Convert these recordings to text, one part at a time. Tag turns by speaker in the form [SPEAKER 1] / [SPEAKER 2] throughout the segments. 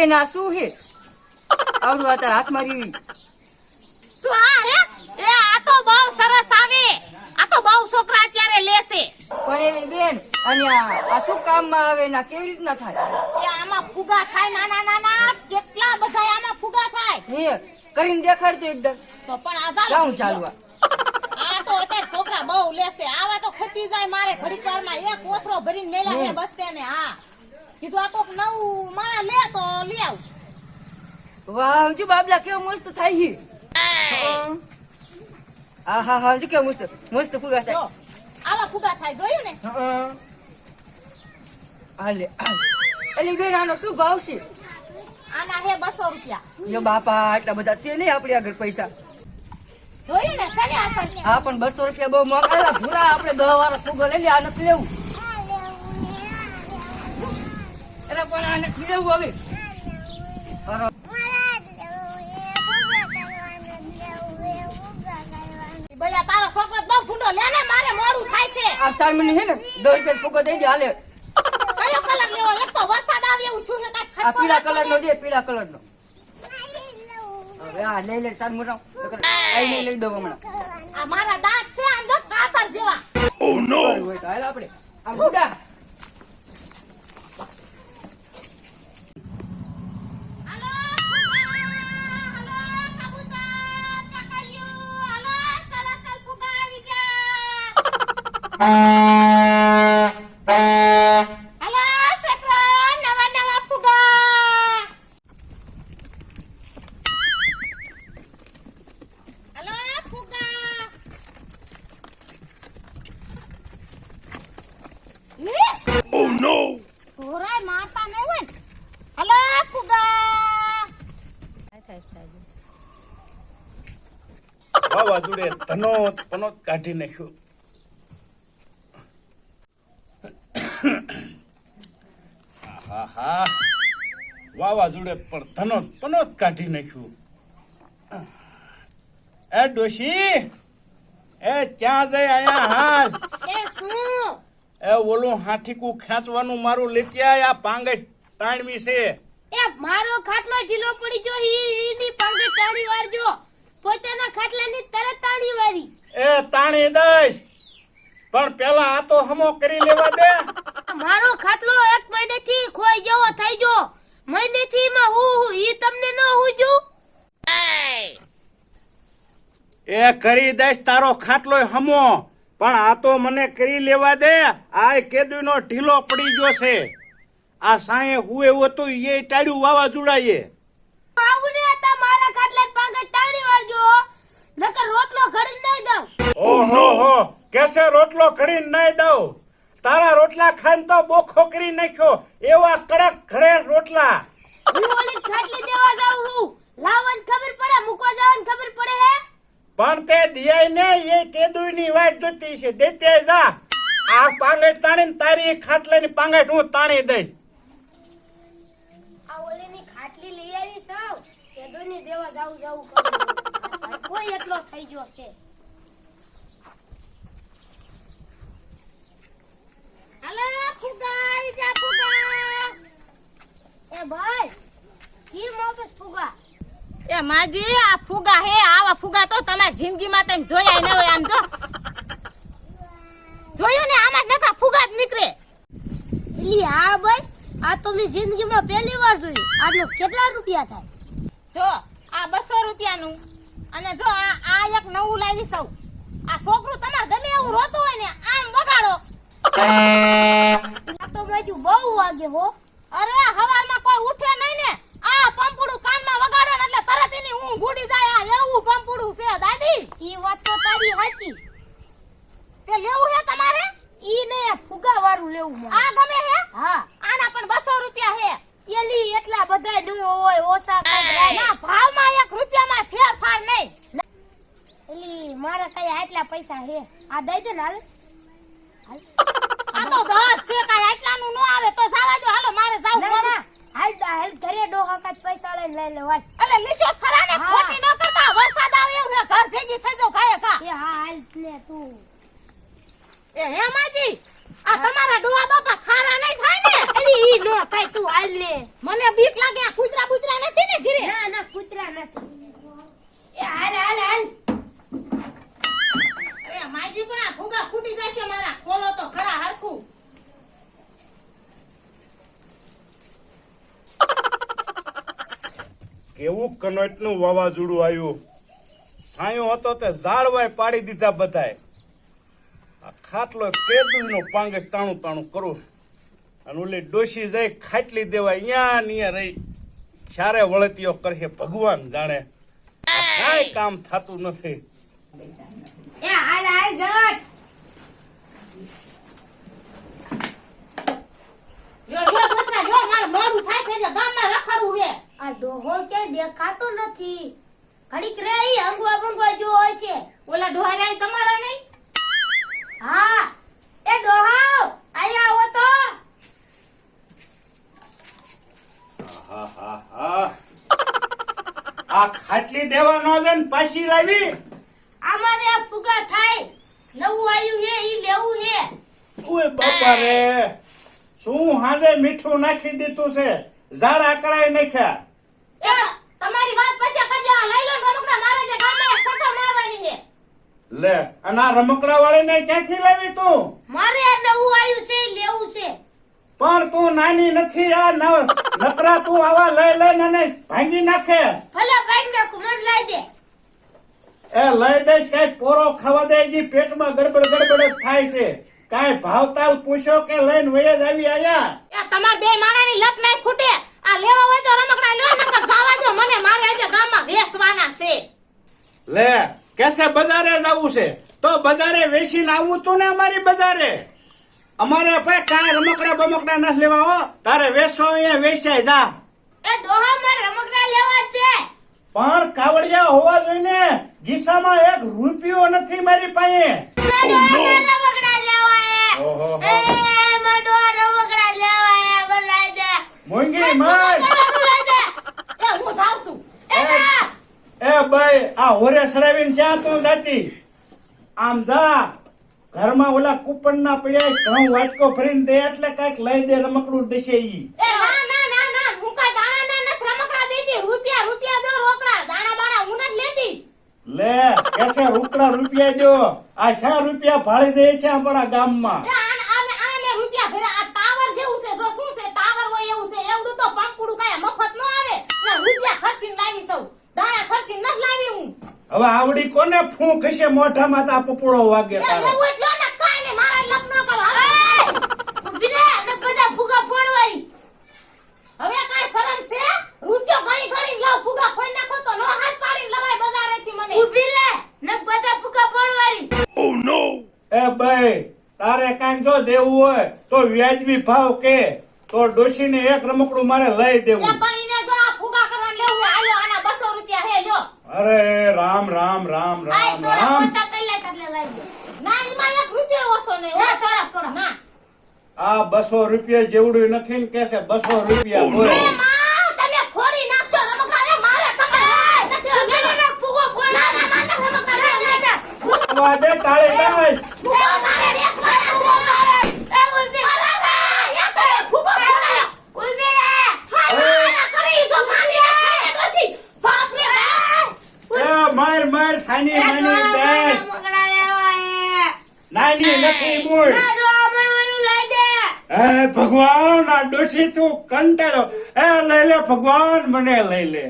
[SPEAKER 1] બેન આ શું છે આવડું
[SPEAKER 2] શું આ હે? એ આ તો બહુ સરસ આવે. આ તો બહુ છોકરા અત્યારે લેશે
[SPEAKER 1] પણ એની બેન અને આ આ શું કામમાં આવે ના કેવી રીતના થાય?
[SPEAKER 2] એ આમાં ફુગા થાય નાના નાના કેટલા બધા આમાં ફુગા થાય.
[SPEAKER 1] હે કરીને દેખાડજો એકદમ.
[SPEAKER 2] તો પણ આ ચાલો.
[SPEAKER 1] ચાલવા.
[SPEAKER 2] આ તો અત્યારે છોકરા બહુ લેશે આવા તો ખપી જાય મારે ઘડીક વારમાં. એક કોથરો ભરીને મેલા છે બસ સ્ટેન્ડે હા. કીધું આ કોક નવું મારા લે તો
[SPEAKER 1] વાહ જો બાબલા કેવો મસ્ત થાય છે હા. હા હા જો કેવો મસ્ત મસ્ત ફુગા થાય.
[SPEAKER 2] જો આવા ફુગા થાય જોયું ને.
[SPEAKER 1] હાલે. એટલે બેન આનો શું ભાવ છે?
[SPEAKER 2] આના હે બસો રૂપિયા.
[SPEAKER 1] યો બાપા આટલા બધા છે નહીં આપણી આગળ પૈસા. હા પણ બસો રૂપિયા બહુ મોંઘા એલા ભૂરા આપણે દહ વાર ફુગો લઈ લે આ નથી લેવું. એટલે પણ આ નથી લેવું હવે.
[SPEAKER 2] ભલે તારો છોકરો બહુ ફૂંડો લે ને મારે મોડું થાય છે.
[SPEAKER 1] આ ચાર મિનિટ છે ને દોઢ રૂપિયા ફૂકો દઈ દે હાલે.
[SPEAKER 2] કયો કલર લેવો? એક તો વરસાદ આવે એવું થયું છે કાંઈ
[SPEAKER 1] આ પીળા કલર નો. દે પીળા કલર નો હવે આ લઈ લે ચાર મોટા. આઈ લઈ લઈ દઉં હમણાં.
[SPEAKER 2] આ મારા દાંત છે આમ જો કાતર જેવા.
[SPEAKER 1] કરવું હોય તો હાલ આપણે. આ બુડા
[SPEAKER 3] Oh no!
[SPEAKER 2] ઢોરાય મારતા નહીં હોય ને. હાલો ફુગા
[SPEAKER 3] વાવાઝોડે ધનોત પનોત કાઢી નાખ્યું હા. વાવાઝોડે પર ધનોત પનોત કાઢી નાખ્યું. એ ડોશી એ ક્યાં જાય આયા હાલ?
[SPEAKER 2] એ શું?
[SPEAKER 3] એ ઓલું હાઠીકું ખેંચવાનું મારું લેતી આ પાંગે તાણવી છે.
[SPEAKER 4] એ મારો ખાટલો ઢીલો પડી ગયો ઈ ઈની પાંગે તાળી વારજો પોતાના ખાટલાની તરત તાણી વારી
[SPEAKER 3] એ તાણી દઈશ. પણ પેલા આ તો હમો કરી લેવા દે.
[SPEAKER 4] મારો ખાટલો એક મહિનેથી ખોઈ જવો થઈ ગયો. મહિનેથી માં હું હું ઈ તમને ન હુજુ
[SPEAKER 3] એ કરી દઈશ તારો ખાટલો હમો. પણ આ તો મને કરી લેવા દે. આ કેદુનો ઢીલો પડી ગયો છે. આ સાંયે હું એવું હતું એ ટાળ્યું વાવાઝોડાએ.
[SPEAKER 4] આવું ને મારા ખાટલા પાંગે તાળી વાળજો. નકર રોટલો ઘડી નહીં દઉં.
[SPEAKER 3] ઓહો હો. કેસે રોટલો ઘડી નહીં દઉં? તારા રોટલા ખાઈને તો બોખો કરી નાખ્યો. એવા કડક ઘરે રોટલા.
[SPEAKER 4] હું ઓલી ખાટલી દેવા જાઉં હું? લાવવાની ખબર પડે? મૂકવા જવાની ખબર પડે હે?
[SPEAKER 3] પણ તે દિયાય ને એ કેદુની વાટ જોતી છે. દેતે જા. આ પાંગટ તાણીને તારી ખાટલાની પાંગટ હું તાણી દઈશ.
[SPEAKER 4] આ ઓલીની ખાટલી લઈ આવી સાવ કેદોની દેવા જાઉં જાઉં. કોઈ એટલો થઈ ગયો છે.
[SPEAKER 2] હાલો ફુગા જા ફુગા.
[SPEAKER 4] એ ભાઈ ઈ મોફત ફુગા.
[SPEAKER 2] એ માજી આ ફુગા હે આવા ફુગા તો તમારી જિંદગીમાં તમે જોયા ન હોય આમ જો. જોયું ને આમાં જ ફુગા જ નીકળે.
[SPEAKER 4] એલી હા ભાઈ આ તો મેં જિંદગીમાં પહેલી વાર જોયું. આટલો કેટલા રૂપિયા થાય?
[SPEAKER 2] જો આ બસો રૂપિયાનું. અને જો આ આ એક નવું લાવી સૌ. આ છોકરું તમારે ગમે એવું રોતું હોય ને આમ વગાડો.
[SPEAKER 4] આ તો બાજુ બહુ વાગે હો.
[SPEAKER 2] અરે હવારમાં કોઈ ઉઠે નહીં ને. આ પંપુડું કાનમાં વગાડે ને એટલે તરત એની ઊંઘ ઉડી જાય. આ એવું પંપુડું છે દાદી.
[SPEAKER 4] ઈ વાત તો તારી સાચી.
[SPEAKER 2] તે લેવું હે તમારે?
[SPEAKER 4] ઈ ને ફુગા વાળું લેવું
[SPEAKER 2] આ ગમે હે?
[SPEAKER 4] હા.
[SPEAKER 2] આના પણ બસો રૂપિયા હે.
[SPEAKER 4] એલી એટલા બધા નું હોય રાય.
[SPEAKER 2] ના. ભાવમાં એક રૂપિયામાં ફેરફાર નહીં.
[SPEAKER 4] એલી મારા કઈ આટલા પૈસા હે? આ દઈ દે ને હાલ
[SPEAKER 2] આ તો દસ છે કાંઈ આટલાનું ન આવે તો જવા દો હાલો મારે જાવું
[SPEAKER 4] ના ના હાલ હાલ ઘરે ડોહા કાચ પૈસા લઈને લઈ લેવાય
[SPEAKER 2] એટલે લીશો ખરા ને ખોટી ન કરતા વરસાદ આવે એવું છે ઘર ભેગી થઈ જાવ ખાય ખા.
[SPEAKER 4] એ હા હાલ ને ને તું.
[SPEAKER 2] એ હે આ તમારા ડોવા બાપા ખારા નહીં થાય ને?
[SPEAKER 4] ઈ નો થાય તું હાલ ને
[SPEAKER 2] મને બીક લાગે આ કૂતરા બુતરા નથી ને ઘરે?
[SPEAKER 4] ના ના કૂતરા નથી.
[SPEAKER 3] કેવું કનોટનું વાવાઝોડું આવ્યું. સાયો હતો તે ઝાડવાય પાડી દીધા બધાએ. આ ખાટલો કેદુનો પાંગે તાણું તાણું કરું. અને ઓલી ડોશી જઈ ખાટલી દેવા અહીંયા ને રહી. ક્યારે વળતીઓ કરશે ભગવાન જાણે. કાંઈ કામ થતું નથી.
[SPEAKER 4] એ આ ડોહો કે દેખાતો નથી. ઘડીક રે ઈ અંગવા બંગવા જો હોય છે.
[SPEAKER 2] ઓલા ડોહારા તમારા નહીં?
[SPEAKER 4] હા એ ડોહા આયા આવો તો.
[SPEAKER 3] હા હા હા. આ ખાટલી દેવા છે ને પાછી લાવી.
[SPEAKER 4] અમારે આ ફુગા થાય. નવું આવ્યું હે ઈ લેવું હે.
[SPEAKER 3] ઓય બાપા રે શું હાજે મીઠું નાખી દીધું છે? ઝાડા કરાઈ નાખ્યા.
[SPEAKER 2] તમારી વાત પછી કરજો લઈ લો રમકડા મારે જે ગામમાં એક સકર મારવાની છે.
[SPEAKER 3] લે અને આ રમકડા વાળીને ક્યાંથી લાવી તું?
[SPEAKER 4] મારે નવું આવ્યું છે લેવું છે.
[SPEAKER 3] પણ તું નાની નથી આ નકરા તું આવા લઈ લઈને અને ભાંગી નાખે.
[SPEAKER 4] ભલે ભાઈ નાખું મને લાઈ દે.
[SPEAKER 3] એ લઈ દઈશ કઈ પોરો ખાવા દે જી પેટમાં ગડબડ ગડબડ થાય છે. કઈ ભાવતાલ પૂછો કે લઈને વયે જ આવી આયા?
[SPEAKER 2] એ તમાર બે માણાની લત નહીં ખૂટે આ લેવા હોય તો રમકડા લ્યો નકર જાવા દો. મને મારે આજે ગામમાં વેસવાના છે.
[SPEAKER 3] લે કેસે બજારે જવું છે? તો બજારે વેચીને આવવું તું ને અમારી બજારે. અમારે પાસે કાંઈ રમકડા બમકડા નથી લેવા હો. તારે વેચવા અહીંયા વેચાય જા.
[SPEAKER 4] એ ડોહા મારે રમકડા લેવા છે.
[SPEAKER 3] પણ કાવડિયા હોવા જોઈને ગીસામાં એક રૂપિયો નથી મારી પાસે.
[SPEAKER 4] રમકડા લેવા
[SPEAKER 3] ઓહો
[SPEAKER 4] એ મારે રમકડા લેવા મને દે
[SPEAKER 3] મોંઘી માર
[SPEAKER 2] એ હું છું.
[SPEAKER 4] એ
[SPEAKER 3] એ ભાઈ આ હોરે સડાવીને જ્યાં તું જાતી આમ જા. ઘરમાં ઓલા કૂપન ના પડ્યા ઘઉં વાટકો ફરીને દે એટલે કંઈક લઈ દે રમકડું દેશે ઈ.
[SPEAKER 2] એ ના ના ના ના. હું કાંઈ દાણા ના નથી રમકડા દેતી. રૂપિયા રૂપિયા દો રોકડા. દાણા બાણા હું નથી લેતી.
[SPEAKER 3] લે કેસે રૂપડા રૂપિયા દો આ શા રૂપિયા ભાળી દે છે આપણા ગામમાં
[SPEAKER 2] એ આને આને આને રૂપિયા ભર્યા આ ટાવર જેવું છે જો શું છે ટાવર હોય એવું છે એવડું તો પંપુડું કાંઈ મફત ન આવે એટલે રૂપિયા ખર્ચીને લાવી સૌ દાણા ખર્ચીને નથી લાવી હું
[SPEAKER 3] હવે આવડી કોને ફૂંક હશે મોઢામાં તો આ પપોળો વાગે
[SPEAKER 2] એ
[SPEAKER 3] તારો
[SPEAKER 2] લેવું એટલે ને કાંઈ નહીં મારા લપ ન કરો હાલો.
[SPEAKER 4] ઊભી રે ને બધા ફુગા ફોડવારી
[SPEAKER 2] હવે કાંઈ શરમ છે રૂપિયો ગણી ગણી લવ ફુગા ખોઈ નાખો તો નો હાથ આવડી કોને ફૂંક મને
[SPEAKER 4] મોઢામાં તો આ પપોળો વાગે
[SPEAKER 3] એ ભાઈ તારે કાંઈક જો દેવું હોય તો વ્યાજબી ભાવ કે. તો ડોશીને એક રમકડું મારે લઈ દેવું. અરે રામ રામ રામ રામ રામ. આ બસો રૂપિયા જેવડું નથી ને કે છે? બસો રૂપિયા
[SPEAKER 2] એ
[SPEAKER 3] બોલો.
[SPEAKER 2] ફોડી નાખશો. રમકડા રે મારે તમે નથી
[SPEAKER 4] ના ના ના ફુગો ફોડ
[SPEAKER 2] ના ના ના ના રમકડા
[SPEAKER 4] ના
[SPEAKER 2] રે
[SPEAKER 4] ના ના
[SPEAKER 3] વાજે તાળી બાજ
[SPEAKER 2] ફુગા મારે વેચવાના છે.
[SPEAKER 4] એ ઊભી
[SPEAKER 2] અરે રે, એક તો એક ફુગો ફોડાયો.
[SPEAKER 4] ઊભી રે
[SPEAKER 2] હાય, હાય, કરી તો મારી એક ખાઈને ડોશી. બાપ રે બાપ.
[SPEAKER 3] એ માર
[SPEAKER 4] નાની લેવા હે
[SPEAKER 3] નાની નથી મૂળ. એ ભગવાન આ ડોછી તું કંટાળો. એ લઈ લે ભગવાન મને લઈ લે.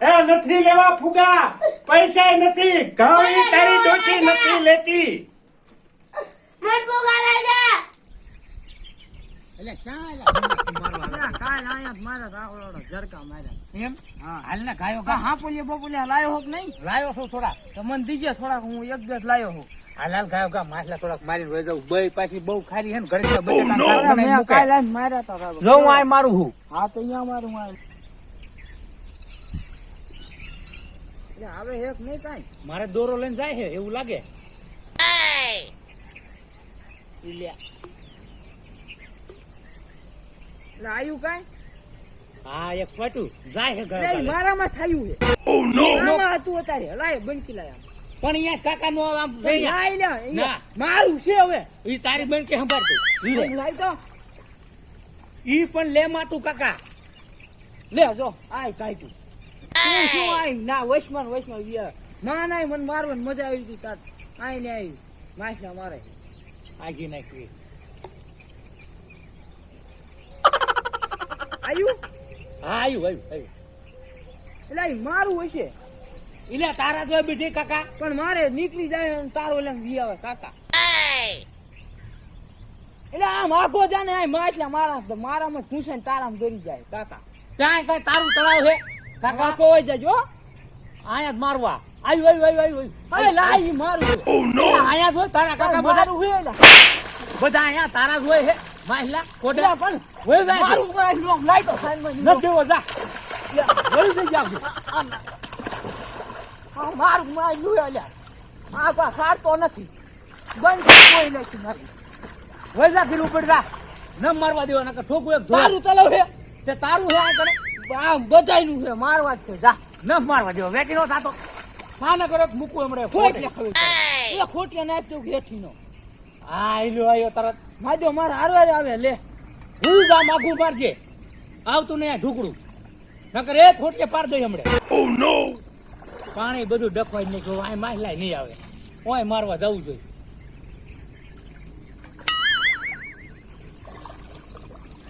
[SPEAKER 3] એ નથી લેવા ફુગા. પૈસા નથી. ઘઉં તારી ડોશી નથી લેતી.
[SPEAKER 4] મને ફુગા લઈ દે.
[SPEAKER 5] હા. પોલીએ લાયો હોક નહીં? લાયો છું થોડા તમને મને દીજે થોડાક હું એક દિવસ લાયો હું હાલ હાલ ગાયો ગા માછલા થોડાક. મારી વહી જાઉં. બે પાછી બહુ ખારી હે ને ઘરે તો. જો હું આય મારું હું હા તો અહીંયા મારું આ હવે હેક નહીં કાંઈ. મારે દોરો લઈને જાય છે એવું લાગે. લ્યા. એટલે હા એક ફટું. જાય છે ઘર
[SPEAKER 1] નહીં, મારામાં થયું છે મારામાં હતું અત્યારે. લાય બંકી લાયા
[SPEAKER 5] પણ અહીંયા કાકા નો આમ
[SPEAKER 1] લે,
[SPEAKER 5] ના.
[SPEAKER 1] મારું છે હવે.
[SPEAKER 5] ઈ તારી બેન કે સંભાળતું
[SPEAKER 1] લાય તો.
[SPEAKER 5] ઈ પણ લેમાં તું કાકા.
[SPEAKER 1] લે જો આય કાઈ તું શું આય? ના વૈષ્ણવ વૈષ્ણવ વિયા ના નાય મને મારવાની મજા આવી હતી તાત આય ને આવી માછલા મારે.
[SPEAKER 5] આગી નાખી
[SPEAKER 1] આયુ?
[SPEAKER 5] હા આવ્યું આવ્યું આવ્યું
[SPEAKER 1] એટલે મારું હશે
[SPEAKER 5] એટલે તારા જોઈ બીજી કાકા.
[SPEAKER 1] પણ મારે નીકળી જાય અને તારો લઈને વી આવે કાકા. એટલે આમ આગો જાને આ એટલે મારા મારામાં ઘૂસે ને તારામાં દોરી જાય કાકા.
[SPEAKER 5] ત્યાં કઈ તારું તળાવ છે?
[SPEAKER 1] કાકા?
[SPEAKER 5] કાકા
[SPEAKER 1] હોય જજો
[SPEAKER 5] અહીંયા જ મારવા. આવ્યું આવ્યું આવ્યું આવ્યું
[SPEAKER 1] અરે લાઈ ઈ મારું. છે.
[SPEAKER 5] એટલે અહીંયા જોઈ તારા કાકા બધા
[SPEAKER 1] મારું
[SPEAKER 5] બધા અહીંયા તારા હોય છે? માહિલા
[SPEAKER 1] એટલે પણ
[SPEAKER 5] વહી જાય.
[SPEAKER 1] મારું માછલું આમ લાય તો સાઈડમાં
[SPEAKER 5] ન દેવો જા. વળી જઈ જાવ
[SPEAKER 1] આ મારું માછલું છે અલ્યા આ પા ખાડતો નથી. બંધ કોઈ નથી. મારી
[SPEAKER 5] વહી જા ફીર ઉપર જા. ન મારવા દેવા નકર ઠોકું એક
[SPEAKER 1] તારું તલવ છે
[SPEAKER 5] તે તારું છે આ કણે
[SPEAKER 1] આ બધાયનું છે મારવા છે જા.
[SPEAKER 5] ન મારવા દેવા વેચી નો થાતો. ના ન કરો તો મૂકવું હમણાં
[SPEAKER 1] ખોટ. ને પડે. એ ખોટિયા નાખ દઉં હેઠીનો.
[SPEAKER 5] હા એલો આવ્યો તરત.
[SPEAKER 1] માજો મારા હારવાર આવે લે.
[SPEAKER 5] હું જા માગું મારજે. આવતું નહીં આ ઢુકડું. નકર એ ફોટકે પાર દઈ હમણે. પાણી બધું ડફવાઈ નાખ્યું આ માહિલાય નહીં આવે. ઓય મારવા જવું જોઈએ.